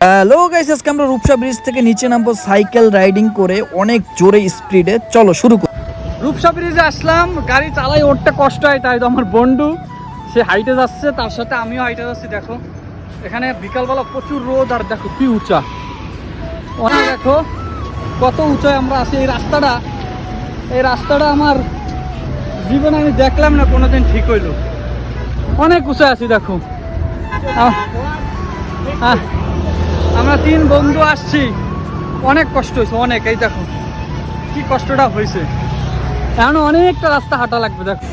Hello guys আজকে আমরা Rupsa bridge থেকে নিচে নামবো সাইকেল রাইডিং করে অনেক জোরে স্পিডে। চলো শুরু করি। রূপসা ব্রিজে আসলাম গাড়ি চালাই উঠতে কষ্ট হয় তাই তো আমার বন্ধু সে হাইটে যাচ্ছে তার সাথে আমিও হাইটে যাচ্ছি দেখো। এখানে বিকালবেলা প্রচুর রোদ আর দেখো কি উঁচা। অনেক দেখো কত উঁচায় আমরা আছি এই রাস্তাটা এই রাস্তাটা আমার জীবনে আমি দেখলাম না কোনোদিন ঠিক হইল। অনেক উঁচায় আছি দেখো। আহ, আমরা তিন বন্ধু আসছি। অনেক কষ্ট হয়েছে অনেক এই দেখো। কি কষ্টটা হয়েছে। এখন অনেকটা রাস্তা হাঁটা লাগবে দেখো।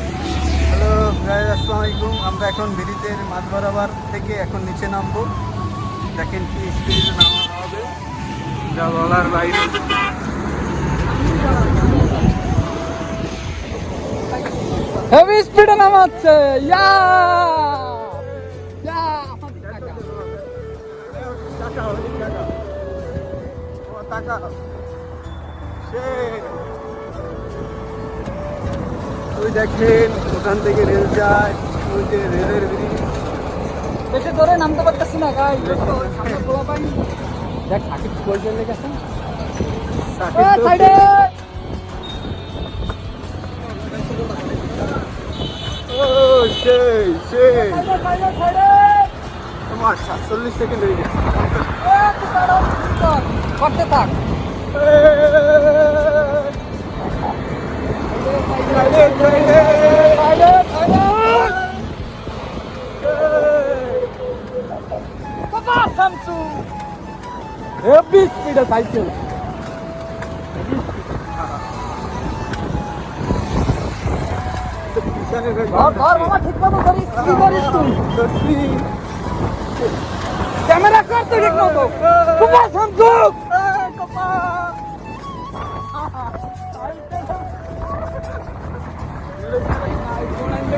হ্যালো গাইজ আসসালামু আলাইকুম। আমরা এখন ব্রিজের মাঝ বরাবর থেকে এখন নিচে নামবো। দেখেন কি স্পিডে নামা হবে। যা বলার বাইরে। হেভি স্পিডে নামাচ্ছে ইয়া ইয়া টাকা অনেক টাকা ও টাকা সে ওই দেখেন ওখান থেকে রেল যায় ওই যে রেলের ব্রিজ বেশি ধরে নামতে পারতেছি না গাই দেখ সাকিব গোল চলে গেছে সাইডে ও সেই সেই সাইডে সাইডে তোমার সাতচল্লিশ সেকেন্ড হয়ে গেছে করতে থাক হেভি স্পিডে সাইকেল ঠিক মতো ধরিস কি করিস তুই? ক্যামেরা কর তুই ঠিক মতো। বাবা শামসু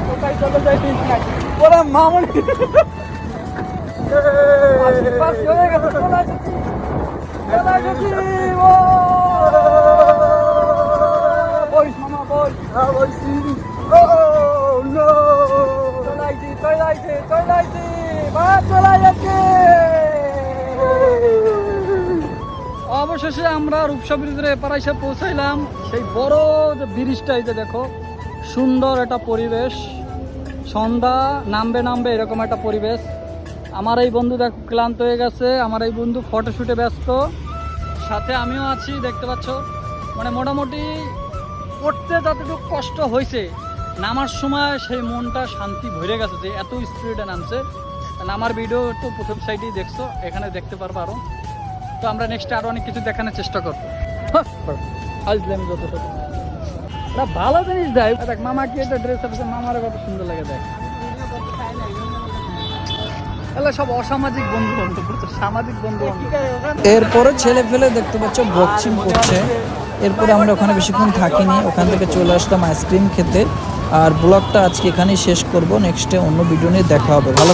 কোথায় চলে যাই ঠিক নাই ওরা মামনি। চলে আসছি চলে আসছি ও বইস মামা বইস চলে আইছি চলে আইছি চলে আইছি। বা চলে যাচ্ছে অবশেষে আমরা রূপসা ব্রিজের এপার এসে পৌঁছাইলাম। সেই বড় যে ব্রিজটা, এই যে দেখো, সুন্দর একটা পরিবেশ। সন্ধ্যা, নামবে নামবে এরকম একটা পরিবেশ। আমার এই বন্ধু দেখো ক্লান্ত হয়ে গেছে, আমার এই বন্ধু ফটোশ্যুটে ব্যস্ত। সাথে আমিও আছি, দেখতে পাচ্ছ। মানে মোটামুটি পড়তে যতটুকু কষ্ট হয়েছে, নামার সময় সেই মনটা শান্তি ভরে গেছে যে এত স্পিডে নামছে। নামার ভিডিও তো প্রথম সাইডেই দেখছ, এখানে দেখতে পারব আরও। তো আমরা নেক্সট আরও অনেক কিছু দেখানোর চেষ্টা করব। আসলাম ভালো জিনিস দেয়। দেখ, মামা কি একটা ড্রেস আছে মামার কত সুন্দর লাগে, দেখ। সামাজিক বন্ধু এরপরে ছেলে ফেলে দেখতে পাচ্ছ বক্সিং করছে। এরপরে আমরা ওখানে বেশিক্ষণ থাকিনি, ওখান থেকে চলে আসলাম আইসক্রিম খেতে। আর ব্লগটা আজকে এখানেই শেষ করব। নেক্সটে অন্য ভিডিও নিয়ে দেখা হবে। ভালো